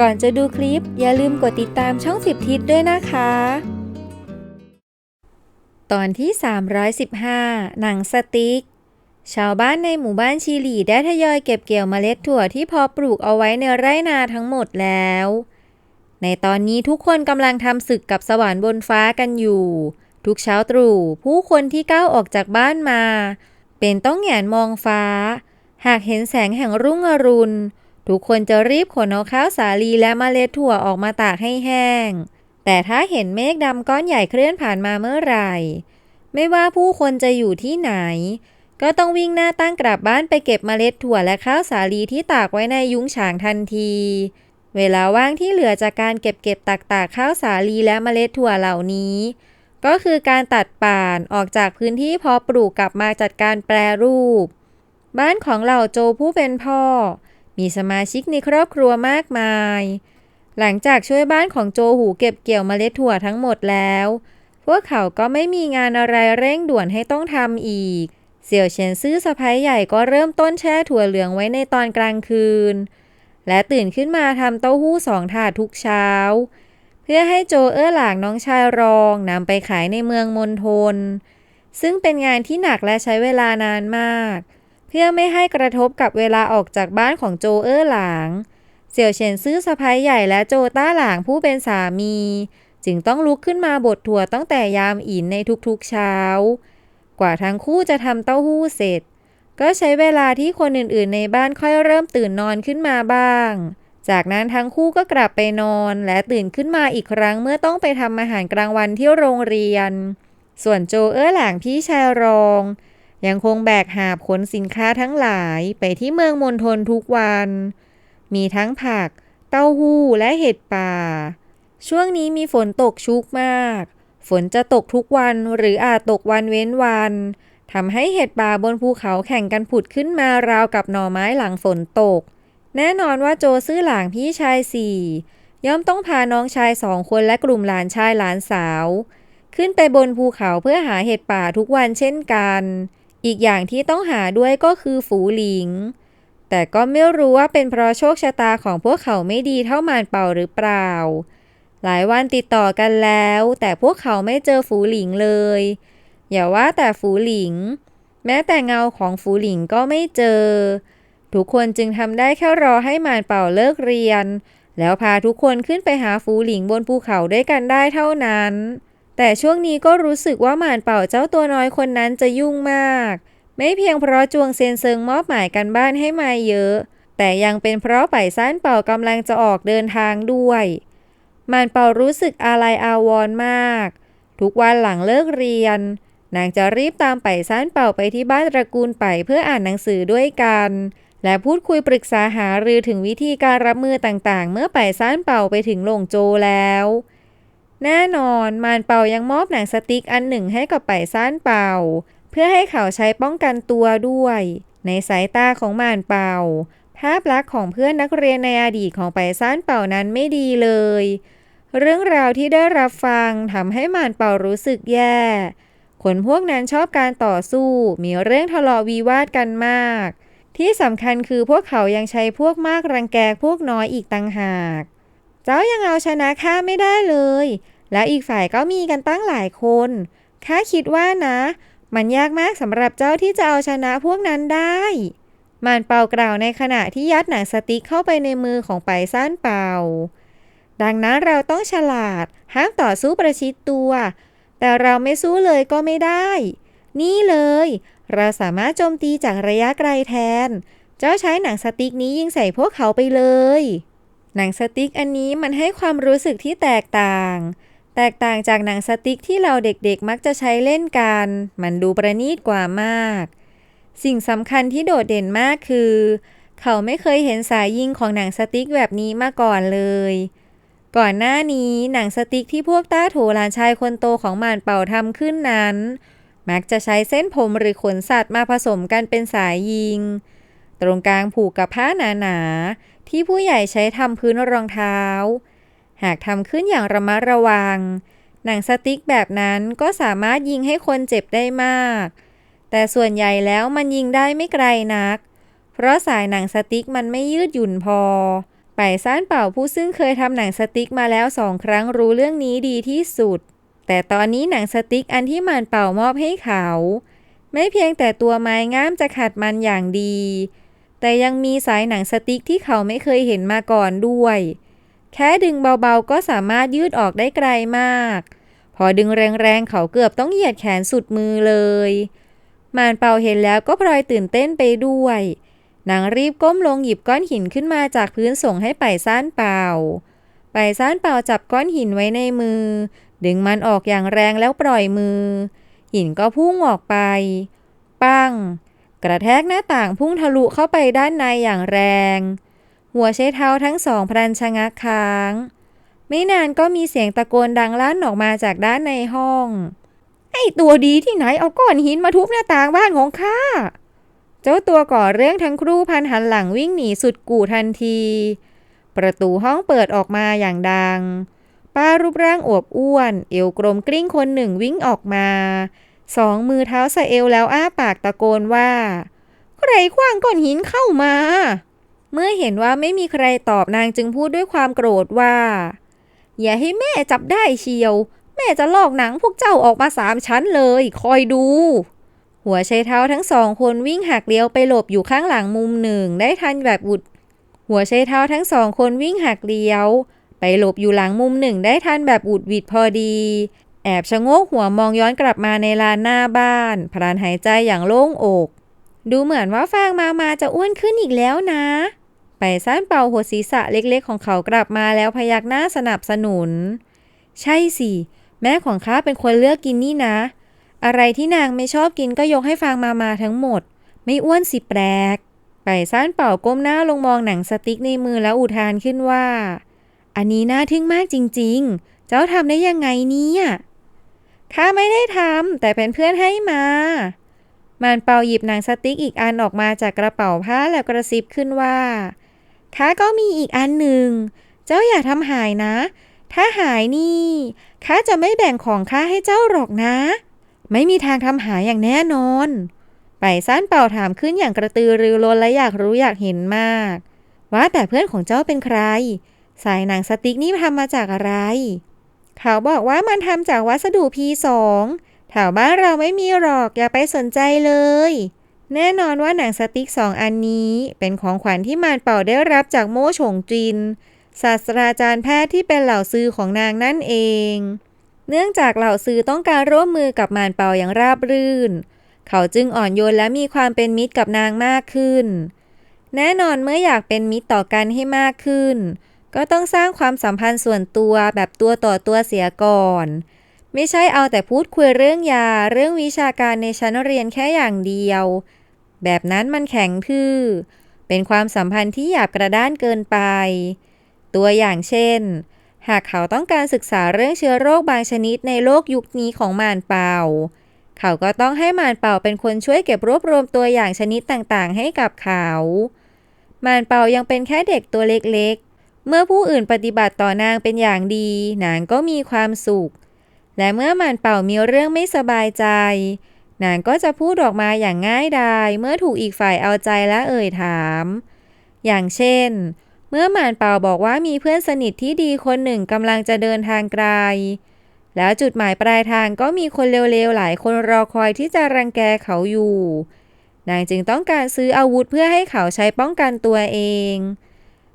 ก่อนจะดูคลิป อย่าลืมกดติดตามช่องสิบทิศด้วยนะคะ ตอนที่ 315 หนังสติ๊ก ชาวบ้านในหมู่บ้านชีหลีได้ทยอยเก็บเกี่ยวเมล็ดถั่วที่พอปลูกเอาไว้ในไร่นาทั้งหมดแล้ว ในตอนนี้ทุกคนกำลังทำศึกกับสวรรค์บนฟ้ากันอยู่ ทุกเช้าตรู่ผู้คนที่ก้าวออกจากบ้านมา เป็นต้องแหงนมองฟ้า หากเห็นแสงแห่งรุ่งอรุณ ทุกคนจะรีบขนเอาข้าวสาลีและเมล็ดถั่วออกมาตากให้แห้ง แต่ถ้าเห็นเมฆดำก้อนใหญ่เคลื่อนผ่านมาเมื่อไหร่ ไม่ว่าผู้คนจะอยู่ที่ไหน ก็ต้องวิ่งหน้าตั้งกลับบ้านไปเก็บเมล็ดถั่วและข้าวสาลีที่ตากไว้ในยุ้งฉางทันที เวลาว่างที่เหลือจากการเก็บเก็บตักตากข้าวสาลีและเมล็ดถั่วเหล่านี้ ก็คือการตัดป่านออกจากพื้นที่พอปลูกกลับมาจัดการแปรรูป บ้านของเหล่าโจผู้เป็นพ่อ มีสมาชิกในครอบครัวมากมาย หลังจากช่วยบ้านของโจหูเก็บเกี่ยวเมล็ดถั่วทั้งหมดแล้ว พวกเขาก็ไม่มีงานอะไรเร่งด่วนให้ต้องทำอีก เสี่ยวเฉียนซื่อสะพ้ยใหญ่ก็เริ่มต้นแช่ถั่วเหลืองไว้ในตอนกลางคืน และตื่นขึ้นมาทำเต้าหู้สองถาดทุกเช้า เพื่อให้โจเอ้อหลางน้องชายรองนำไปขายในเมืองมณฑลซึ่งเป็นงานที่หนักและใช้เวลานานมากเพื่อไม่ให้กระทบกับเวลาออกจากบ้านของโจเอ้อหลาง เสี่ยวเฉียนซื่อสะพ้ยใหญ่และโจต้าหลางผู้เป็นสามี จึงต้องลุกขึ้นมาบดถั่วตั้งแต่ยามอินในทุกๆเช้า กว่าทั้งคู่จะทำเต้าหู้เสร็จ ก็ใช้เวลาที่คนอื่นๆ ในบ้านค่อยเริ่มตื่นนอนขึ้นมาบ้าง จากนั้นทั้งคู่ก็กลับไปนอนและตื่นขึ้นมาอีกครั้งเมื่อต้องไปทำอาหารกลางวันที่โรงเรียน ส่วนโจเออหลางพี่ชายรอง ยังคงแบกหาบขนสินค้าทั้งหลายไปที่เมืองมณฑลทุกวัน มีทั้งผัก เต้าหู้และเห็ดป่า ช่วงนี้มีฝนตกชุกมาก ฝนจะตกทุกวันหรืออาจตกวันเว้นวันทำให้เห็ดป่าบนภูเขาแข่งกันผุดขึ้นมาราวกับหน่อไม้หลังฝนตก แน่นอนว่าโจซื่อหลางพี่ชายสี่ย่อมต้องพาน้องชายสองคนและกลุ่มหลานชายหลานสาว ขึ้นไปบนภูเขาเพื่อหาเห็ดป่าทุกวันเช่นกัน อีกอย่างที่ต้องหาด้วยก็คือฝูหลิง แต่ก็ไม่รู้ว่าเป็นเพราะโชคชะตาของพวกเขาไม่ดีเท่ามานเป่าหรือเปล่า หลายวันติดต่อกันแล้ว แต่พวกเขาไม่เจอฝูหลิงเลย อย่าว่าแต่ฝูหลิง แม้แต่เงาของฝูหลิงก็ไม่เจอ ทุกคนจึงทำได้แค่รอให้มานเป่าเลิกเรียน แล้วพาทุกคนขึ้นไปหาฝูหลิงบนภูเขาด้วยกันได้เท่านั้น แต่ช่วงนี้ก็รู้สึกว่าหมานเป่าเจ้าตัวน้อยคนนั้นจะยุ่งมาก ไม่เพียงเพราะจวงเซนเซิงมอบหมายกันบ้านให้มาเยอะ แต่ยังเป็นเพราะไปซ่านเป่ากำลังจะออกเดินทางด้วยหมานเป่ารู้สึกอาลัยอาวรณ์มาก ทุกวันหลังเลิกเรียน นางจะรีบตามไปซ่านเป่าไปที่บ้านตระกูลไปเพื่ออ่านหนังสือด้วยกันและพูดคุยปรึกษาหารือถึงวิธีการรับมือต่างๆ เมื่อไปซ่านเป่าไปถึงหลงโจแล้ว แน่นอนมานเป่ายังมอบหนังสติ๊กอันหนึ่งให้กับไปซ่านเป่าเพื่อให้เขาใช้ป้องกันตัวด้วย ในสายตาของมานเป่าภาพลักษณ์ของเพื่อนนักเรียนในอดีตของไปซ่านเป่านั้นไม่ดีเลย เรื่องราวที่ได้รับฟังทำให้มานเปารู้สึกแย่ คนพวกนั้นชอบการต่อสู้ มีเรื่องทะเลาะวิวาทกันมาก ที่สำคัญคือพวกเขายังใช้พวกมากรังแกพวกน้อยอีกต่างหาก เจ้ายังเอาชนะข้าไม่ได้เลย แล้วอีกฝ่ายก็มีกันตั้งหลายคนข้าคิดว่านะ มันยากมากสำหรับเจ้าที่จะเอาชนะพวกนั้นได้ มานเป่ากล่าวในขณะที่ยัดหนังสติ๊กเข้าไปในมือของไปซ่านเป่า ดังนั้นเราต้องฉลาด ห้ามต่อสู้ประชิดตัว แต่เราไม่สู้เลยก็ไม่ได้ นี่เลย เราสามารถโจมตีจากระยะไกลแทน เจ้าใช้หนังสติ๊กนี้ยิงใส่พวกเขาไปเลย หนังสติ๊กอันนี้มันให้ความรู้สึกที่แตกต่าง แตกต่างจากหนังสติ๊กที่เราเด็กๆมักจะใช้เล่นกัน มันดูประณีตกว่ามาก สิ่งสำคัญที่โดดเด่นมากคือ เขาไม่เคยเห็นสายยิงของหนังสติ๊กแบบนี้มาก่อนเลย ก่อนหน้านี้หนังสติ๊กที่พวกต้าโถหลานชายคนโตของหมานเป่าทำขึ้นนั้น มักจะใช้เส้นผมหรือขนสัตว์มาผสมกันเป็นสายยิง ตรงกลางผูกกับผ้าหนาๆที่ผู้ใหญ่ใช้ทำพื้นรองเท้า หากทำขึ้นอย่างระมัดระวัง หนังสติ๊กแบบนั้นก็สามารถยิงให้คนเจ็บได้มาก แต่ส่วนใหญ่แล้วมันยิงได้ไม่ไกลนัก เพราะสายหนังสติ๊กมันไม่ยืดหยุ่นพอ ไปซ่านเป่าผู้ซึ่งเคยทำหนังสติ๊กมาแล้วสองครั้งรู้เรื่องนี้ดีที่สุด แต่ตอนนี้หนังสติ๊กอันที่มันเป่ามอบให้เขา ไม่เพียงแต่ตัวไม้งามจะขัดมันอย่างดี แต่ยังมีสายหนังสติ๊กที่เขาไม่เคยเห็นมาก่อนด้วย แค่ดึงเบาๆก็สามารถยืดออกได้ไกลมาก พอดึงแรงๆ เขาเกือบต้องเหยียดแขนสุดมือเลย มานเป่าเห็นแล้วก็พลอยตื่นเต้นไปด้วยนางรีบก้มลงหยิบก้อนหินขึ้นมาจากพื้นส่งให้ไปซ่านเป่า ไปซ่านเป่าจับก้อนหินไว้ในมือ ดึงมันออกอย่างแรงแล้วปล่อยมือ หินก็พุ่งออกไป ปัง กระแทกหน้าต่างพุ่งทะลุเข้าไปด้านในอย่างแรง หัวใช้เท้าทั้งสองพลันชะงักค้าง ไม่นานก็มีเสียงตะโกนดังลั่นออกมาจากด้านในห้อง ไอ้ตัวดีที่ไหนเอาก้อนหินมาทุบหน้าต่างบ้านของข้า เจ้าตัวก่อเรื่องทั้งครู่พันหันหลังวิ่งหนีสุดกู่ทันที ประตูห้องเปิดออกมาอย่างดัง ป้ารูปร่างอวบอ้วน เอวกลมกลิ้งคนหนึ่งวิ่งออกมาสองมือเท้าสะเอวแล้วอ้าปากตะโกนว่า ใครคว้างก้อนหินเข้ามา เมื่อเห็นว่าไม่มีใครตอบนางจึงพูดด้วยความโกรธว่า อย่าให้แม่จับได้เชียว แม่จะลอกหนังพวกเจ้าออกมาสามชั้นเลย คอยดู หัวใช้เท้าทั้งสองคนวิ่งหักเลี้ยวไปหลบอยู่ข้างหลังมุมหนึ่งได้ทันแบบบุดหัวใช้เท้าทั้งสองคนวิ่งหักเลี้ยว ไปหลบอยู่หลังมุมหนึ่งได้ทันแบบบุดวิดพอดี แอบชะโงกหัวมองย้อนกลับมาในลานหน้าบ้านพรานหายใจอย่างโล่งอก ดูเหมือนว่าฟางมามาจะอ้วนขึ้นอีกแล้วนะ ไปซานเป่าหัวศีรษะเล็กๆ ของเขากลับมาแล้วพยักหน้าสนับสนุน ใช่สิ แม่ของข้าเป็นคนเลือกกินนี่นะ อะไรที่นางไม่ชอบกินก็ยกให้ฟางมามาทั้งหมด ไม่อ้วนสิแปลก ไปซานเป่าก้มหน้าลงมองหนังสติ๊กในมือแล้วอุทานขึ้นว่า อันนี้น่าทึ่งมากจริงๆ เจ้าทำได้ยังไงเนี่ยข้าไม่ได้ทำแต่เป็นเพื่อนให้มามันเป่าหยิบหนังสติ๊กอีกอันออกมาจากกระเป๋าผ้าแล้วกระซิบขึ้นว่า ข้าก็มีอีกอันหนึ่ง เจ้าอย่าทำหายนะ ถ้าหายนี่ข้าจะไม่แบ่งของข้าให้เจ้าหรอกนะ ไม่มีทางทำหายอย่างแน่นอน ไปซ่านเป่าถามขึ้นอย่างกระตือรือร้นและอยากรู้อยากเห็นมาก ว่าแต่เพื่อนของเจ้าเป็นใคร สายหนังสติ๊กนี่ทำมาจากอะไร เขาบอกว่ามันทำจากวัสดุพีสองแถวบ้านเราไม่มีหรอกอย่าไปสนใจเลย แน่นอนว่าหนังสติ๊กสองอันนี้ เป็นของขวัญที่มานเป่าได้รับจากโม่ฉงจิน ศาสตราจารย์แพทย์ที่เป็นเหล่าซื้อของนางนั่นเอง เนื่องจากเหล่าซื้อต้องการร่วมมือกับมานเปาอย่างราบรื่น เขาจึงอ่อนโยนและมีความเป็นมิตรกับนางมากขึ้น แน่นอนเมื่ออยากเป็นมิตรต่อกันให้มากขึ้น ก็ต้องสร้างความสัมพันธ์ส่วนตัวแบบตัวต่อตัวเสียก่อนไม่ใช่เอาแต่พูดคุยเรื่องยาเรื่องวิชาการในชั้นเรียนแค่อย่างเดียว แบบนั้นมันแข็งทื่อ เป็นความสัมพันธ์ที่หยาบกระด้านเกินไป ตัวอย่างเช่น หากเขาต้องการศึกษาเรื่องเชื้อโรคบางชนิดในโลกยุคนี้ของมานเป่า เขาก็ต้องให้มานเป่าเป็นคนช่วยเก็บรวบรวมตัวอย่างชนิดต่างๆ ให้กับเขา มานเป่ายังเป็นแค่เด็กตัวเล็กๆ เมื่อผู้อื่นปฏิบัติต่อนางเป็นอย่างดี นางก็มีความสุข และเมื่อมานเป่ามีเรื่องไม่สบายใจ นางก็จะพูดออกมาอย่างง่ายดายเมื่อถูกอีกฝ่ายเอาใจและเอ่ยถาม อย่างเช่น เมื่อหมานเป่าบอกว่ามีเพื่อนสนิทที่ดีคนหนึ่งกำลังจะเดินทางไกล แล้วจุดหมายปลายทางก็มีคนเลวๆหลายคนรอคอยที่จะรังแกเขาอยู่ นางจึงต้องการซื้ออาวุธเพื่อให้เขาใช้ป้องกันตัวเอง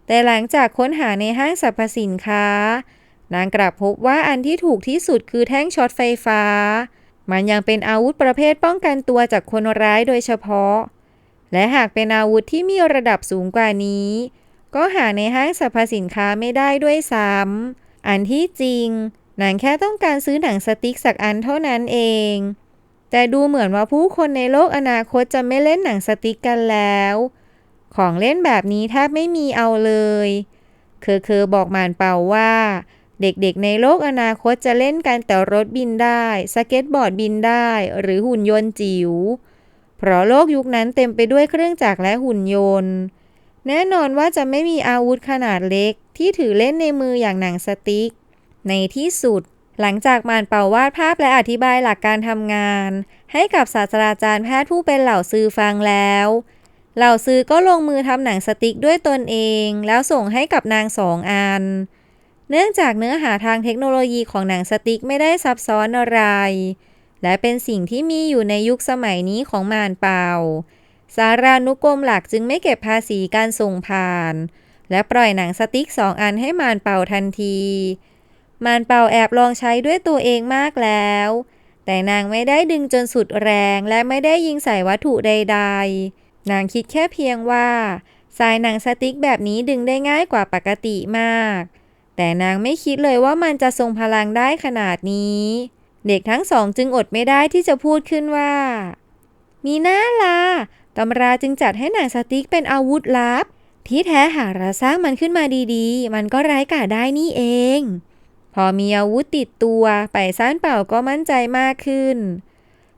แต่หลังจากค้นหาในห้างสรรพสินค้า นางกลับพบว่าอันที่ถูกที่สุดคือแท่งช็อตไฟฟ้า มันยังเป็นอาวุธประเภทป้องกันตัวจากคนร้ายโดยเฉพาะ และหากเป็นอาวุธที่มีระดับสูงกว่านี้ ก็หาในห้างสรรพสินค้าไม่ได้ด้วยซ้ำอันที่จริงนางแค่ต้องการซื้อหนังสติ๊กสักอันเท่านั้นเอง แต่ดูเหมือนว่าผู้คนในโลกอนาคตจะไม่เล่นหนังสติ๊กกันแล้ว ของเล่นแบบนี้แทบไม่มีเอาเลย เคอเคอบอกมานเป่าว่า เด็กๆ ในโลกอนาคตจะเล่นกันแต่รถบินได้ สเก็ตบอร์ดบินได้ หรือหุ่นยนต์จิ๋ว เพราะโลกยุคนั้นเต็มไปด้วยเครื่องจักรและหุ่นยนต์ แน่นอนว่าจะไม่มีอาวุธขนาดเล็ก ที่ถือเล่นในมืออย่างหนังสติ๊ก ในที่สุด หลังจากมานเป่าวาดภาพและอธิบายหลักการทำงาน ให้กับศาสตราจารย์แพทย์ผู้เป็นเหล่าซื้อฟังแล้วเหล่าซื้อก็ลงมือทำหนังสติ๊กด้วยตนเอง แล้วส่งให้กับนางสองอัน เนื่องจากเนื้อหาทางเทคโนโลยีของหนังสติ๊กไม่ได้ซับซ้อนอะไร และเป็นสิ่งที่มีอยู่ในยุคสมัยนี้ของมานเปาสารานุกรมหลักจึงไม่เก็บภาษีการส่งผ่าน และปล่อยหนังสติ๊กสองอันให้มานเป่าทันที มานเป่าแอบลองใช้ด้วยตัวเองมากแล้ว แต่นางไม่ได้ดึงจนสุดแรงและไม่ได้ยิงใส่วัตถุใด ๆ นางคิดแค่เพียงว่า สายหนังสติ๊กแบบนี้ดึงได้ง่ายกว่าปกติมาก แต่นางไม่คิดเลยว่ามันจะทรงพลังได้ขนาดนี้ เด็กทั้งสองจึงอดไม่ได้ที่จะพูดขึ้นว่า มีหน้าล่ะตำราจึงจัดให้หนังสติ๊กเป็นอาวุธลับ ที่แท้หากเราสร้างมันขึ้นมาดีๆ มันก็ไร้กาได้นี่เอง พอมีอาวุธติดตัวไปซ่านเป่าก็มั่นใจมากขึ้น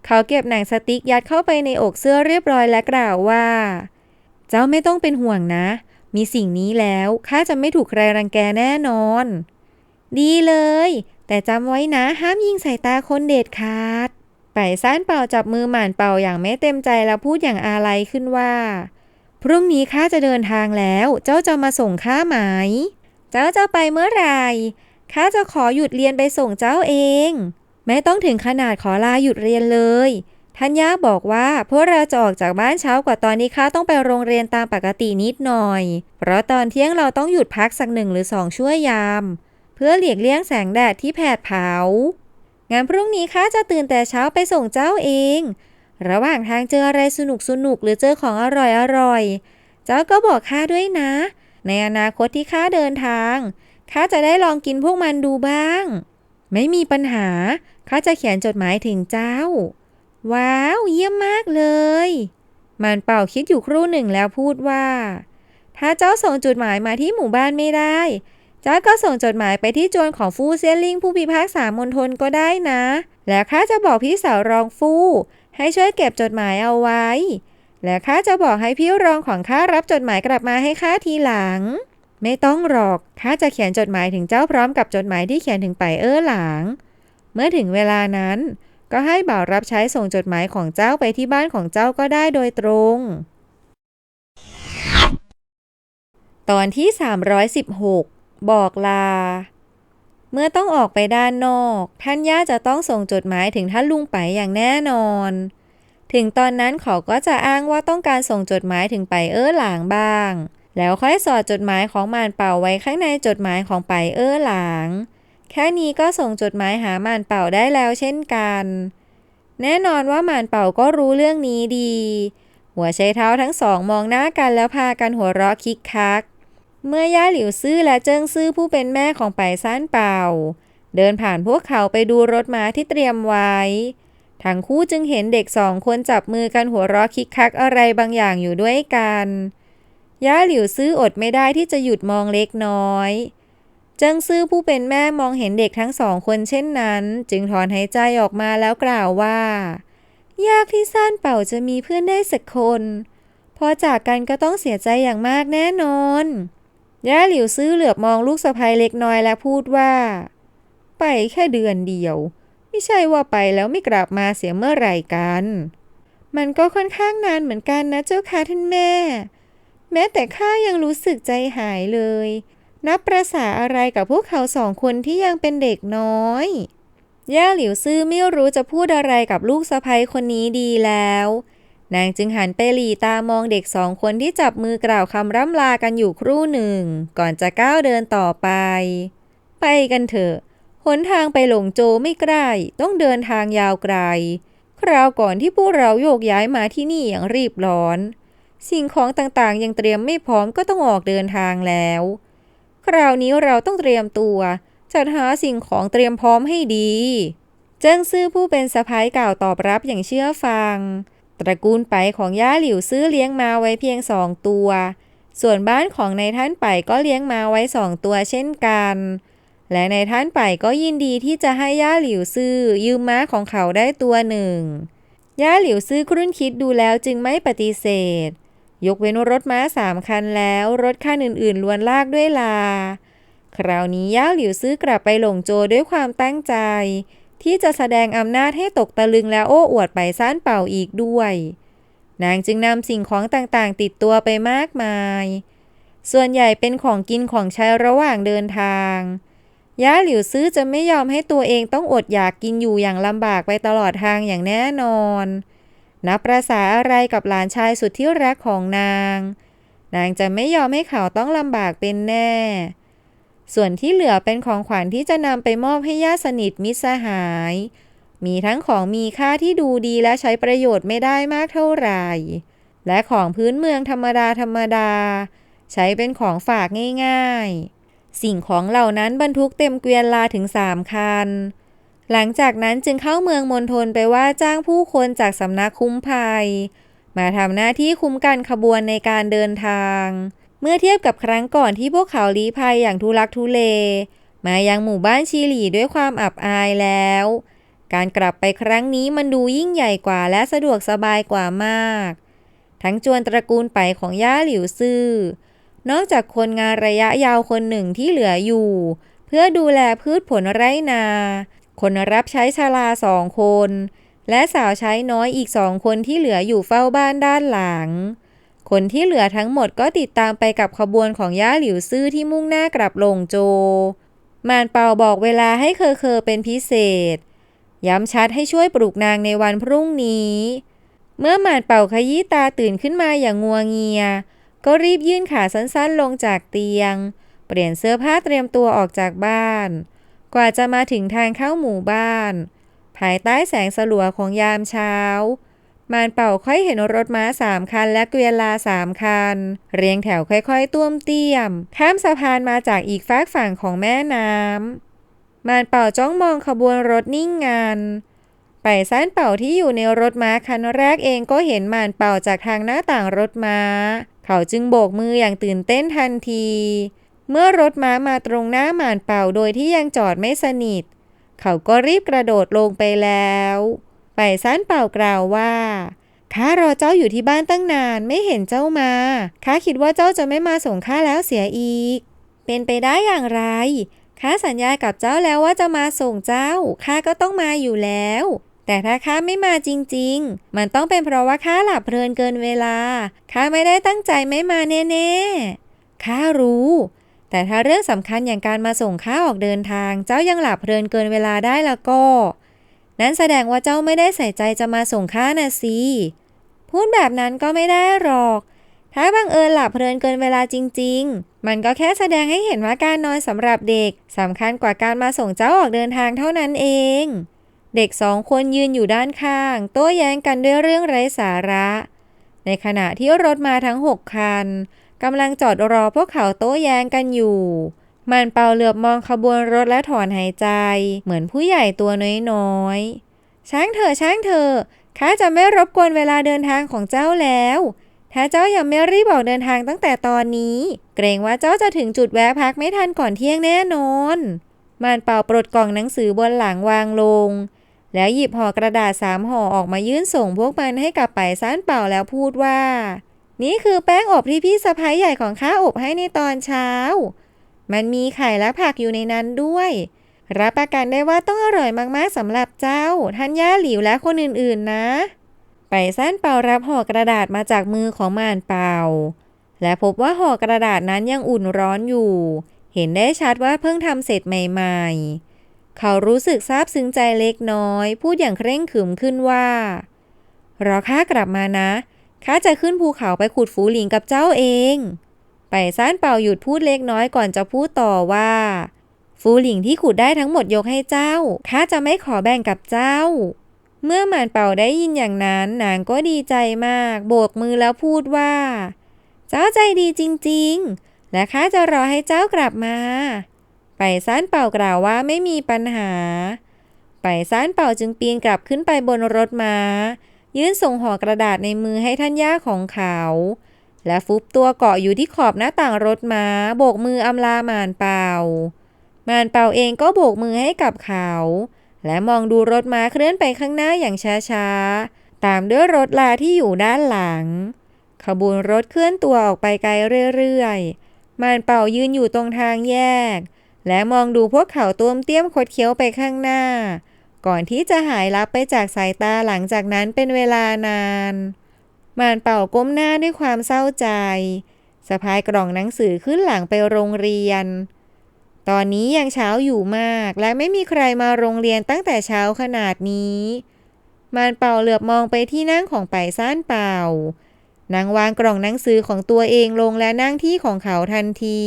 เขาเก็บหนังสติ๊กยัดเข้าไปในอกเสื้อเรียบร้อยและกล่าวว่า เจ้าไม่ต้องเป็นห่วงนะ มีสิ่งนี้แล้วข้าจะไม่ถูกใครรังแกแน่นอน ดีเลย แต่จำไว้นะห้ามยิงใส่ตาคนเด็ดขาดไปซ่านเป่าจับมือหม่านเป่าอย่างไม่เต็มใจแล้วพูดอย่างอาลัยขึ้นว่า พรุ่งนี้ข้าจะเดินทางแล้ว เจ้าจะมาส่งข้าไหม เจ้าจะไปเมื่อไหร่ข้าจะขอหยุดเรียนไปส่งเจ้าเอง ไม่ต้องถึงขนาดขอลาหยุดเรียนเลย ท่านยาบอกว่าพวกเราจะออกจากบ้านเช้ากว่าตอนนี้ข้าต้องไปโรงเรียนตามปกตินิดหน่อย เพราะตอนเที่ยงเราต้องหยุดพักสักหนึ่งหรือสองชั่วยาม เพื่อหลีกเลี่ยงแสงแดดที่แผดเผางั้นพรุ่งนี้ข้าจะตื่นแต่เช้าไปส่งเจ้าเอง ระหว่างทางเจออะไรสนุกสนุกหรือเจอของอร่อยอร่อย เจ้าก็บอกข้าด้วยนะ ในอนาคตที่ข้าเดินทางข้าจะได้ลองกินพวกมันดูบ้าง ไม่มีปัญหาข้าจะเขียนจดหมายถึงเจ้า ว้าว เยี่ยมมากเลย มันเป่าคิดอยู่ครู่หนึ่งแล้วพูดว่า ถ้าเจ้าส่งจดหมายมาที่หมู่บ้านไม่ได้ เจ้าก็ส่งจดหมายไปที่โจรของฟูเซียลิงผู้พิพากษามณฑลก็ได้นะ แล้วข้าจะบอกพี่สาวรองฟูให้ช่วยเก็บจดหมายเอาไว้ และข้าจะบอกให้พี่รองของข้ารับจดหมายกลับมาให้ข้าทีหลัง ไม่ต้องหรอก ข้าจะเขียนจดหมายถึงเจ้าพร้อมกับจดหมายที่เขียนถึงไปเออหลาง เมื่อถึงเวลานั้น ก็ให้บ่าวรับใช้ส่งจดหมายของเจ้าไปที่บ้านของเจ้าก็ได้โดยตรง ตอนที่ 316 บอกลา เมื่อต้องออกไปด้านนอก ท่านย่าจะต้องส่งจดหมายถึงท่านลุงไปอย่างแน่นอน ถึงตอนนั้นเขาก็จะอ้างว่าต้องการส่งจดหมายถึงไปเออหลางบ้าง แล้วค่อยสอดจดหมายของมานเป่าไว้ข้างในจดหมายของไปเออหลาง แค่นี้ก็ส่งจดหมายหาหมานเป่าได้แล้วเช่นกัน แน่นอนว่าหมานเป่าก็รู้เรื่องนี้ดี หัวใช้เท้าทั้งสองมองหน้ากันแล้วพากันหัวเราะคิกคัก เมื่อย่าหลิวซื่อและเจิ้งซื่อผู้เป็นแม่ของไปซ่านเป่า เดินผ่านพวกเขาไปดูรถม้าที่เตรียมไว้ ทั้งคู่จึงเห็นเด็กสองคนจับมือกันหัวเราะคิกคักอะไรบางอย่างอยู่ด้วยกัน ย่าหลิวซื่ออดไม่ได้ที่จะหยุดมองเล็กน้อย เจิ้งซื่อผู้เป็นแม่มองเห็นเด็กทั้งสองคนเช่นนั้น จึงถอนหายใจออกมาแล้วกล่าวว่า ยากที่ซ่านเป่าจะมีเพื่อนได้สักคนพอจากกันก็ต้องเสียใจอย่างมากแน่นอนย่าหลิวซื้อเหลือบมองลูกสะใภ้เล็กน้อยและพูดว่า ไปแค่เดือนเดียว ไม่ใช่ว่าไปแล้วไม่กลับมาเสียเมื่อไหร่กัน มันก็ค่อนข้างนานเหมือนกันนะเจ้าค่ะท่านแม่ แม้แต่ข้ายังรู้สึกใจหายเลย นับประษาอะไรกับพวกเขาสองคนที่ยังเป็นเด็กน้อย ย่าหลิวซื่อไม่รู้จะพูดอะไรกับลูกสะใภ้คนนี้ดีแล้ว นางจึงหันไปหลีตามองเด็กสองคนที่จับมือกล่าวคำร่ำลากันอยู่ครู่หนึ่ง ก่อนจะก้าวเดินต่อไป ไปกันเถอะ หนทางไปหลงโจไม่ใกล้ต้องเดินทางยาวไกล คราวก่อนที่พวกเราโยกย้ายมาที่นี่อย่างรีบร้อน สิ่งของต่างๆยังเตรียมไม่พร้อมก็ต้องออกเดินทางแล้ว คราวนี้เราต้องเตรียมตัว จัดหาสิ่งของเตรียมพร้อมให้ดี เจิ้งซื่อผู้เป็นสะพ้ายกล่าวตอบรับอย่างเชื่อฟัง ตระกูลไปของย่าหลิวซื้อเลี้ยงมาไว้เพียงสองตัว ส่วนบ้านของนายท่านไปก็เลี้ยงมาไว้สองตัวเช่นกัน และนายท่านไปก็ยินดีที่จะให้ย่าหลิวซื่อยืมม้าของเขาได้ตัวหนึ่งย่าหลิวซื่อครุ่นคิดดูแล้วจึงไม่ปฏิเสธ ยกเว้นรถม้าสามคันแล้ว รถคันอื่นๆล้วนลากด้วยลา คราวนี้ย่าหลิวซื้อกลับไปหลงโจด้วยความตั้งใจ ที่จะแสดงอำนาจให้ตกตะลึงและโอ้อวดไปซ่านเป่าอีกด้วย นางจึงนำสิ่งของต่างๆ ติดตัวไปมากมาย ส่วนใหญ่เป็นของกินของใช้ระหว่างเดินทางย่าหลิวซื้อจะไม่ยอมให้ตัวเองต้องอดอยากกินอยู่อย่างลำบากไปตลอดทางอย่างแน่นอน นับประษาอะไรกับหลานชายสุดที่รักของนาง นางจะไม่ยอมให้เขาต้องลำบากเป็นแน่ ส่วนที่เหลือเป็นของขวัญที่จะนำไปมอบให้ญาติสนิทมิตรสหาย มีทั้งของมีค่าที่ดูดีและใช้ประโยชน์ไม่ได้มากเท่าไหร่ และของพื้นเมืองธรรมดาธรรมดา ใช้เป็นของฝากง่ายๆ สิ่งของเหล่านั้นบรรทุกเต็มเกวียนลาถึงสามคัน หลังจากนั้นจึงเข้าเมืองมณฑลไปว่าจ้างผู้คนจากสำนักคุ้มภัย มาทำหน้าที่คุ้มกันขบวนในการเดินทาง เมื่อเทียบกับครั้งก่อนที่พวกเขาลี้ภัยอย่างทุลักทุเล มายังหมู่บ้านชีหลีด้วยความอับอายแล้ว การกลับไปครั้งนี้มันดูยิ่งใหญ่กว่าและสะดวกสบายกว่ามาก ทั้งจวนตระกูลไปของย่าหลิวซื่อนอกจากคนงานระยะยาวคนหนึ่งที่เหลืออยู่ เพื่อดูแลพืชผลไร่นา คนรับใช้ชาลาสองคน และสาวใช้น้อยอีกสองคนที่เหลืออยู่เฝ้าบ้านด้านหลัง คนที่เหลือทั้งหมดก็ติดตามไปกับขบวนของย่าหลิวซื่อที่มุ่งหน้ากลับลงโจ มานเปาบอกเวลาให้เคอเคอเป็นพิเศษ ย้ำชัดให้ช่วยปลุกนางในวันพรุ่งนี้ เมื่อหมานเป่าขยี้ตาตื่นขึ้นมาอย่างงัวเงีย ก็รีบยื่นขาสั้นๆลงจากเตียง เปลี่ยนเสื้อผ้าเตรียมตัวออกจากบ้าน กว่าจะมาถึงทางเข้าหมู่บ้าน ภายใต้แสงสลัวของยามเช้า มานเป่าค่อยเห็นรถม้าสามคันและเกวียนลาสามคัน เรียงแถวค่อยๆต้วมเตี้ยม ข้ามสะพานมาจากอีกฝากฝั่งของแม่น้ำมานเป่าจ้องมองขบวนรถนิ่งงานไปซ่านเป่าที่อยู่ในรถม้าคันแรกเองก็เห็นมานเป่าจากทางหน้าต่างรถม้า เขาจึงโบกมืออย่างตื่นเต้นทันที เมื่อรถม้ามาตรงหน้าหมานเป่าโดยที่ยังจอดไม่สนิท เขาก็รีบกระโดดลงไปแล้วไปซ่านเป่ากล่าวว่าข้ารอเจ้าอยู่ที่บ้านตั้งนานไม่เห็นเจ้ามาข้าคิดว่าเจ้าจะไม่มาส่งข้าแล้วเสียอีก เป็นไปได้อย่างไรข้าสัญญากับเจ้าแล้วว่าจะมาส่งเจ้าข้าก็ต้องมาอยู่แล้ว แต่ถ้าข้าไม่มาจริง ๆ มันต้องเป็นเพราะว่าข้าหลับเพลินเกินเวลาข้าไม่ได้ตั้งใจไม่มาแน่ๆข้ารู้ แต่ถ้าเรื่องสำคัญอย่างการมาส่งข้าออกเดินทาง เจ้ายังหลับเพลินเกินเวลาได้แล้วก็ นั้นแสดงว่าเจ้าไม่ได้ใส่ใจจะมาส่งข้าน่ะสิพูดแบบนั้นก็ไม่ได้หรอก ถ้าบังเอิญหลับเพลินเกินเวลาจริง ๆ มันก็แค่แสดงให้เห็นว่าการนอนสำหรับเด็กสำคัญกว่าการมาส่งเจ้าออกเดินทางเท่านั้นเอง เด็กสองคนยืนอยู่ด้านข้าง โต้แย้งกันด้วยเรื่องไร้สาระ ในขณะที่รถมาทั้งหกคัน กำลังจอดรอพวกเขาโต้แย้งกันอยู่ มันเป่าเหลือบมองขบวนรถและถอนหายใจ เหมือนผู้ใหญ่ตัวน้อยๆ ช้างเถอะช้างเถอะข้าจะไม่รบกวนเวลาเดินทางของเจ้าแล้ว ถ้าเจ้ายังไม่รีบออกเดินทางตั้งแต่ตอนนี้ เกรงว่าเจ้าจะถึงจุดแวะพักไม่ทันก่อนเที่ยงแน่นอนมานเป่าปลดกล่องหนังสือบนหลังวางลง แล้วหยิบห่อกระดาษสามห่อออกมายื่นส่งพวกมันให้กับไปซ่านเป่าแล้วพูดว่า นี่คือแป้งอบที่พี่สะพ้ายใหญ่ของข้าอบให้ในตอนเช้า มันมีไข่และผักอยู่ในนั้นด้วย รับประกันได้ว่าต้องอร่อยมากๆสำหรับเจ้าท่านย่าหลิวและคนอื่นๆนะ ไปซ่านเป่ารับห่อกระดาษมาจากมือของม่านเป่า และพบว่าห่อกระดาษนั้นยังอุ่นร้อนอยู่ เห็นได้ชัดว่าเพิ่งทำเสร็จใหม่ๆ เขารู้สึกซาบซึ้งใจเล็กน้อย พูดอย่างเคร่งขรึมขึ้นว่ารอข้ากลับมานะ ข้าจะขึ้นภูเขาไปขุดฝูหลิงกับเจ้าเอง ไปซ่านเป่าหยุดพูดเล็กน้อยก่อนจะพูดต่อว่า ฟูหลิงที่ขุดได้ทั้งหมดยกให้เจ้า ข้าจะไม่ขอแบ่งกับเจ้า เมื่อหมานเป่าได้ยินอย่างนั้นนางก็ดีใจมาก โบกมือแล้วพูดว่า เจ้าใจดีจริง ๆ และข้าจะรอให้เจ้ากลับมา ไปซ่านเป่ากล่าวว่าไม่มีปัญหา ไปซ่านเป่าจึงปีนกลับขึ้นไปบนรถม้า ยื่นส่งห่อกระดาษในมือให้ท่านย่าของเขา และฟุบตัวเกาะอยู่ที่ขอบหน้าต่างรถม้า โบกมืออำลาหมานเป่ามานเป่าเองก็โบกมือให้กับเขา และมองดูรถม้าเคลื่อนไปข้างหน้าอย่างช้าๆ ตามด้วยรถลาที่อยู่ด้านหลัง ขบวนรถเคลื่อนตัวออกไปไกลเรื่อยๆ มานเป่ายืนอยู่ตรงทางแยก และมองดูพวกเขาต้วมเตี้ยมคดเคี้ยวไปข้างหน้า ก่อนที่จะหายลับไปจากสายตาหลังจากนั้นเป็นเวลานาน มานเป่าก้มหน้าด้วยความเศร้าใจสะพายกล่องหนังสือขึ้นหลังไปโรงเรียน ตอนนี้ยังเช้าอยู่มากและไม่มีใครมาโรงเรียนตั้งแต่เช้าขนาดนี้ มานเป่าเหลือบมองไปที่นั่งของไปซ่านเป่านางวางกล่องหนังสือของตัวเองลงและนั่งที่ของเขาทันที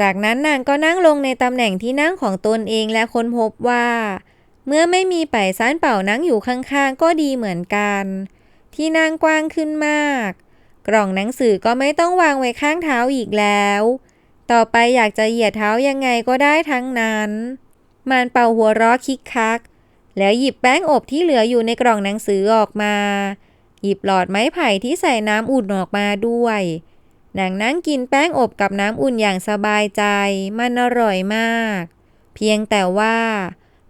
จากนั้นนางก็นั่งลงในตำแหน่งที่นั่งของตนเองและค้นพบว่า เมื่อไม่มีไปซานเป่านั่งอยู่ข้างๆ ก็ดีเหมือนกัน ที่นั่งกว้างขึ้นมาก กล่องหนังสือก็ไม่ต้องวางไว้ข้างเท้าอีกแล้ว ต่อไปอยากจะเหยียดเท้ายังไงก็ได้ทั้งนั้น มานเป่าหัวเราะคิกคัก แล้วหยิบแป้งอบที่เหลืออยู่ในกล่องหนังสือออกมา หยิบหลอดไม้ไผ่ที่ใส่น้ำอุ่นออกมาด้วยนางนั่งกินแป้งอบกับน้ำอุ่นอย่างสบายใจ มันอร่อยมาก เพียงแต่ว่า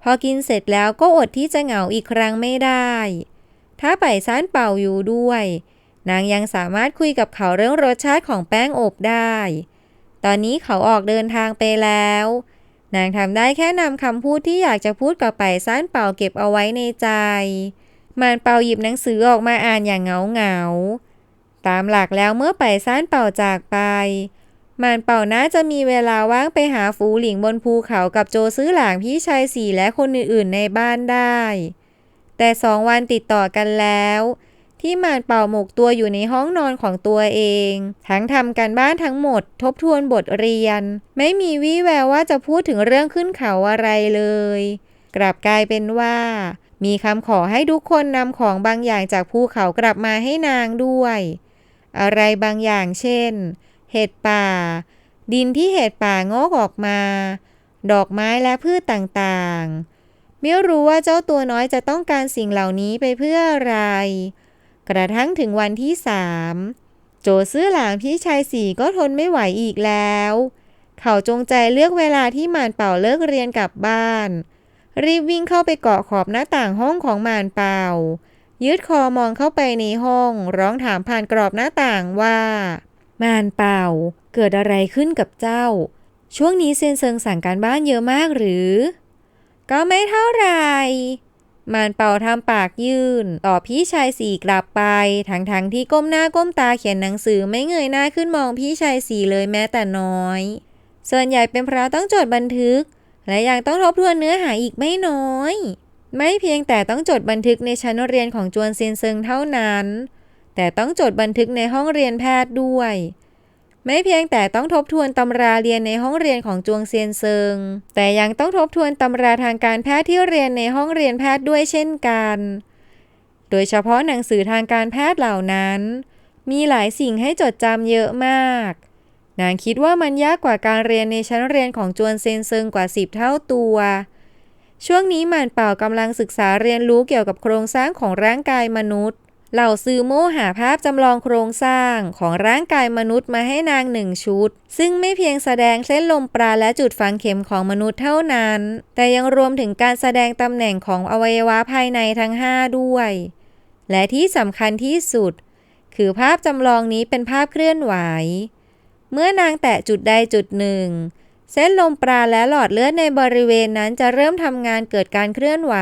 พอกินเสร็จแล้วก็อดที่จะเหงาอีกครั้งไม่ได้ ถ้าไปซ่านเป่าอยู่ด้วย นางยังสามารถคุยกับเขาเรื่องรสชาติของแป้งอบได้ ตอนนี้เขาออกเดินทางไปแล้ว นางทำได้แค่นำคำพูดที่อยากจะพูดกับไปซ่านเป่าเก็บเอาไว้ในใจ มานเป่าหยิบหนังสือออกมาอ่านอย่างเหงาเหงาตามหลักแล้วเมื่อไปซ่านเป่าจากไป มานเป่าน่าจะมีเวลาว่างไปหาฝูหลิงบนภูเขากับโจซื้อหลางพี่ชายสี่และคนอื่นๆในบ้านได้ แต่สองวันติดต่อกันแล้ว ที่มานเป่าหมกตัวอยู่ในห้องนอนของตัวเอง ทั้งทำการบ้านทั้งหมด ทบทวนบทเรียน ไม่มีวี่แววว่าจะพูดถึงเรื่องขึ้นเขาอะไรเลย กลับกลายเป็นว่า มีคำขอให้ทุกคนนำของบางอย่างจากภูเขากลับมาให้นางด้วย อะไรบางอย่างเช่น เห็ดป่า ดินที่เห็ดป่างอกออกมา ดอกไม้และพืชต่างๆ ไม่รู้ว่าเจ้าตัวน้อยจะต้องการสิ่งเหล่านี้ไปเพื่ออะไร กระทั่งถึงวันที่สามโจซื้อหลางพี่ชายสี่ก็ทนไม่ไหวอีกแล้ว เขาจงใจเลือกเวลาที่มานเป่าเลิกเรียนกลับบ้าน รีบวิ่งเข้าไปเกาะขอบหน้าต่างห้องของมานเป่า ยืดคอมองเข้าไปในห้อง ร้องถามผ่านกรอบหน้าต่างว่า มานเป่า เกิดอะไรขึ้นกับเจ้า ช่วงนี้เซนเซิงสั่งการบ้านเยอะมากหรือ ก็ไม่เท่าไหร่ มานเป่าทำปากยื่น ต่อพี่ชายสี่กลับไป ทั้งๆทที่ก้มหน้าก้มตาเขียนหนังสือไม่เงยหน้าขึ้นมองพี่ชายสี่เลยแม้แต่น้อย ส่วนใหญ่เป็นเพราะต้องจดบันทึก และยังต้องทบทวนเนื้อหาอีกไม่น้อย ไม่เพียงแต่ต้องจดบันทึกในชั้นเรียนของจวนเซียนเซิงเท่านั้น แต่ต้องจดบันทึกในห้องเรียนแพทย์ด้วย ไม่เพียงแต่ต้องทบทวนตำราเรียนในห้องเรียนของจวงเซียนเซิง แต่ยังต้องทบทวนตำราทางการแพทย์ที่เรียนในห้องเรียนแพทย์ด้วยเช่นกัน โดยเฉพาะหนังสือทางการแพทย์เหล่านั้น มีหลายสิ่งให้จดจำเยอะมาก นางคิดว่ามันยากกว่าการเรียนในชั้นเรียนของจวนเซนเซิงกว่าสิบเท่าตัวช่วงนี้หมันเป่ากำลังศึกษาเรียนรู้เกี่ยวกับโครงสร้างของร่างกายมนุษย์ เหล่าซื้อโมหาภาพจำลองโครงสร้างของร่างกายมนุษย์มาให้นางหนึ่งชุด ซึ่งไม่เพียงแสดงเส้นลมปราและจุดฝังเข็มของมนุษย์เท่านั้น แต่ยังรวมถึงการแสดงตำแหน่งของอวัยวะภายในทั้ง 5 ด้วย และที่สำคัญที่สุด คือภาพจำลองนี้เป็นภาพเคลื่อนไหว เมื่อนางแตะจุดใดจุดหนึ่ง เส้นลมปราณและหลอดเลือดในบริเวณนั้นจะเริ่มทำงานเกิดการเคลื่อนไหว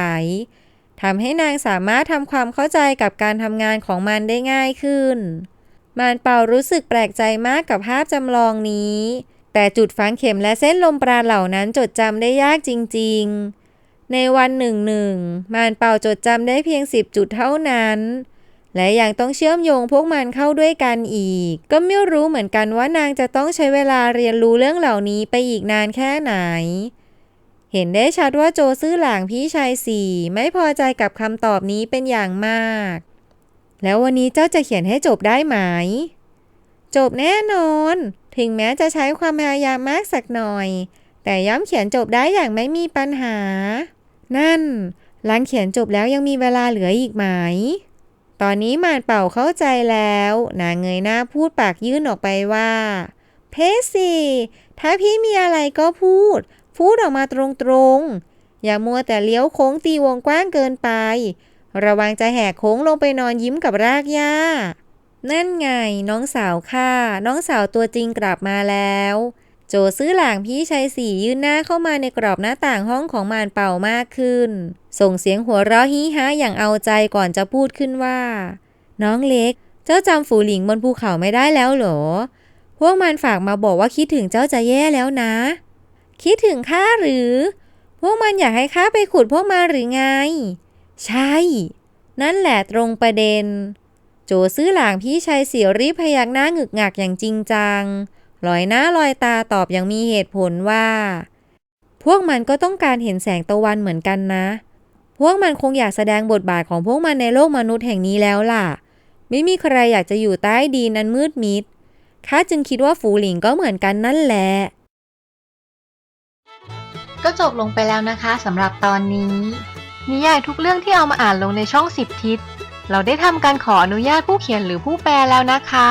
ทำให้นางสามารถทำความเข้าใจกับการทำงานของมันได้ง่ายขึ้น มานเป่ารู้สึกแปลกใจมากกับภาพจำลองนี้ แต่จุดฝังเข็มและเส้นลมปราณเหล่านั้นจดจำได้ยากจริง ๆ ในวันหนึ่งหนึ่งมานเป่าจดจำได้เพียงสิบจุดเท่านั้น และยังต้องเชื่อมโยงพวกมันเข้าด้วยกันอีก ก็ไม่รู้เหมือนกันว่านางจะต้องใช้เวลาเรียนรู้เรื่องเหล่านี้ไปอีกนานแค่ไหน เห็นได้ชัดว่าโจซื่อหลางพี่ชายสี่ไม่พอใจกับคำตอบนี้เป็นอย่างมาก แล้ววันนี้เจ้าจะเขียนให้จบได้ไหม จบแน่นอน ถึงแม้จะใช้ความพยายามมากสักหน่อย แต่ย่อมเขียนจบได้อย่างไม่มีปัญหา นั่น หลังเขียนจบแล้วยังมีเวลาเหลืออีกไหม ตอนนี้มานเป่าเข้าใจแล้วนางเงยหน้าพูดปากยื่นออกไปว่า เพสิถ้าพี่มีอะไรก็พูด พูดออกมาตรงๆ อย่ามัวแต่เลี้ยวโค้งตีวงกว้างเกินไป ระวังจะแหกโค้งลงไปนอนยิ้มกับรากหญ้า นั่นไงน้องสาวข้าน้องสาวตัวจริงกลับมาแล้ว โจซื้อหลางพี่ชายสี่ยื่นหน้าเข้ามาในกรอบหน้าต่างห้องของมานเป่ามากขึ้น ส่งเสียงหัวเราะฮีฮาอย่างเอาใจก่อนจะพูดขึ้นว่า น้องเล็ก เจ้าจำฝูหลิงบนภูเขาไม่ได้แล้วเหรอพวกมันฝากมาบอกว่าคิดถึงเจ้าจะแย่แล้วนะ คิดถึงข้าหรือ พวกมันอยากให้ข้าไปขุดพวกมันหรือไง ใช่ นั่นแหละตรงประเด็น โจซื้อหลางพี่ชายเสียวรีพยักหน้าหงึกงักอย่างจริงจัง ลอยหน้าลอยตาตอบอย่างมีเหตุผลว่า พวกมันก็ต้องการเห็นแสงตะวันเหมือนกันนะ พวกมันคงอยากแสดงบทบาทของพวกมันในโลกมนุษย์แห่งนี้แล้วล่ะ ไม่มีใครอยากจะอยู่ใต้ดินนั้นมืดมิดข้าจึงคิดว่าฝูหลิงก็เหมือนกันนั่นแหละ ก็จบลงไปแล้วนะคะสำหรับตอนนี้ นิยายทุกเรื่องที่เอามาอ่านลงในช่อง 10 ทิศ เราได้ทำการขออนุญาตผู้เขียนหรือผู้แปลแล้วนะคะ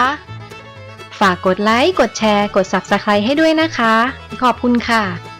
ฝากกดไลค์ กดแชร์ กด Subscribe ให้ด้วยนะคะ ขอบคุณค่ะ